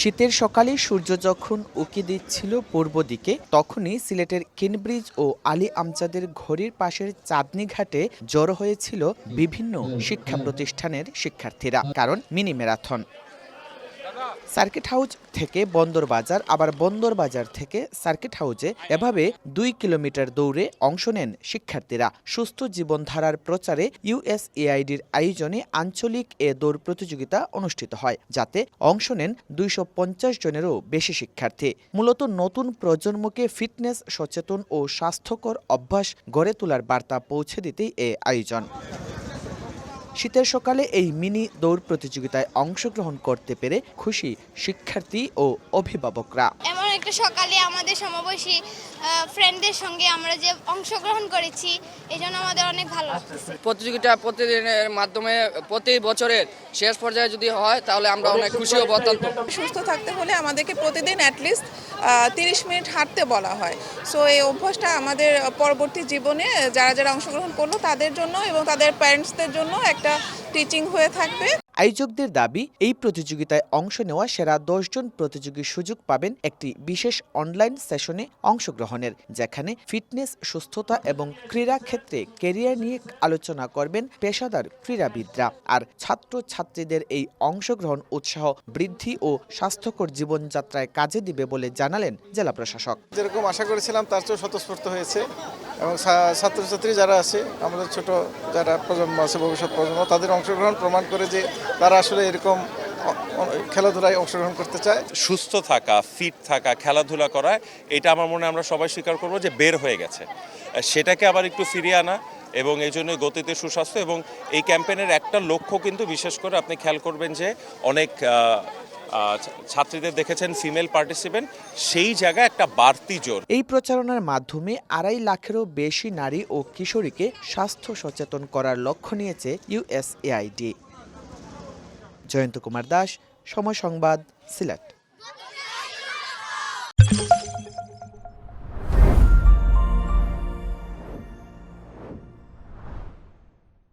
শীতের সকালে সূর্য যখন উকি দিচ্ছিল পূর্ব দিকে, তখনই সিলেটের কিনব্রিজ ও আলী আমজাদের ঘড়ির পাশের চাঁদনি ঘাটে জড়ো হয়েছিল বিভিন্ন শিক্ষা প্রতিষ্ঠানের শিক্ষার্থীরা, কারণ মিনি ম্যারাথন। সার্কিট হাউস থেকে বন্দর বাজার, আবার বন্দর বাজার থেকে সার্কিট হাউজে এভাবে দুই কিলোমিটার দৌড়ে অংশ নেন শিক্ষার্থীরা। সুস্থ জীবনধারার প্রচারে ইউএসএআইডির আয়োজনে আঞ্চলিক এ দৌড় প্রতিযোগিতা অনুষ্ঠিত হয়, যাতে অংশ নেন দুইশ পঞ্চাশ জনেরও বেশি শিক্ষার্থী। মূলত নতুন প্রজন্মকে ফিটনেস, সচেতন ও স্বাস্থ্যকর অভ্যাস গড়ে তোলার বার্তা পৌঁছে দিতেই এ আয়োজন। শীতের সকালে এই মিনি দৌড় প্রতিযোগিতায় অংশগ্রহণ করতে পেরে খুশি শিক্ষার্থী ও অভিভাবকরা। একটা সকালে আমাদের সমবয়সী ফ্রেন্ডদের সঙ্গে আমরা যে অংশগ্রহণ করেছি এই জন্য আমাদের অনেক ভালো লাগতেছে প্রতিযোগিতা প্রতিদিনের মাধ্যমে প্রতি বছরের শেষ পর্যায়ে যদি হয় তাহলে আমরা অনেক খুশি হব অত্যন্ত সুস্থ থাকতে হলে আমাদেরকে প্রতিদিন অ্যাটলিস্ট তিরিশ মিনিট হাঁটতে বলা হয়। সো এই অভ্যাসটা আমাদের পরবর্তী জীবনে যারা যারা অংশগ্রহণ করল তাদের জন্য এবং তাদের প্যারেন্টসদের জন্য একটা টিচিং হয়ে থাকবে। আয়োজকদের দাবি, এই প্রতিযোগিতায় অংশ নেওয়া সেরা দশজন প্রতিযোগী সুযোগ পাবেন একটি বিশেষ অনলাইন সেশনে অংশগ্রহণের, যেখানে ফিটনেস, সুস্থতা এবং ক্রীড়া ক্ষেত্রে কেরিয়ার নিয়ে আলোচনা করবেন পেশাদার ক্রীড়াবিদরা। আর ছাত্র ছাত্রীদের এই অংশগ্রহণ উৎসাহ, বৃদ্ধি ও স্বাস্থ্যকর জীবনযাত্রায় কাজে দিবে বলে জানালেন জেলা প্রশাসক। যেরকম আশা করেছিলাম, তার চেয়েও স্বতঃস্ফূর্ত হয়েছে। এবং ছাত্রছাত্রী যারা আছে, আমাদের ছোট যারা প্রজন্ম আছে, ভবিষ্যৎ প্রজন্ম, তাদের অংশগ্রহণ প্রমাণ করে যে তারা আসলে এরকম খেলাধুলায় অংশগ্রহণ করতে চায়। সুস্থ থাকা ফিট থাকা খেলাধুলা করা এটা আমার মনে আমরা সবাই স্বীকার করব যে বের হয়ে গেছে। সেটাকে আবার একটু ফিরিয়ে আনা এবং এই জন্য গতিতে সুস্বাস্থ্য এবং এই ক্যাম্পেনের একটা লক্ষ্য কিন্তু বিশেষ করে আপনি খেয়াল করবেন যে অনেক ছাত্রীদের দেখেছেন ফিমেল পার্টিসিপেন্ট সেই জায়গায় একটা বাড়তি জোর। এই প্রচারণার মাধ্যমে আড়াই লাখেরও বেশি নারী ও কিশোরীকে স্বাস্থ্য সচেতন করার লক্ষ্য নিয়েছে ইউএসএআইডি জয়ন্ত কুমার দাস সময় সংবাদ সিলেট।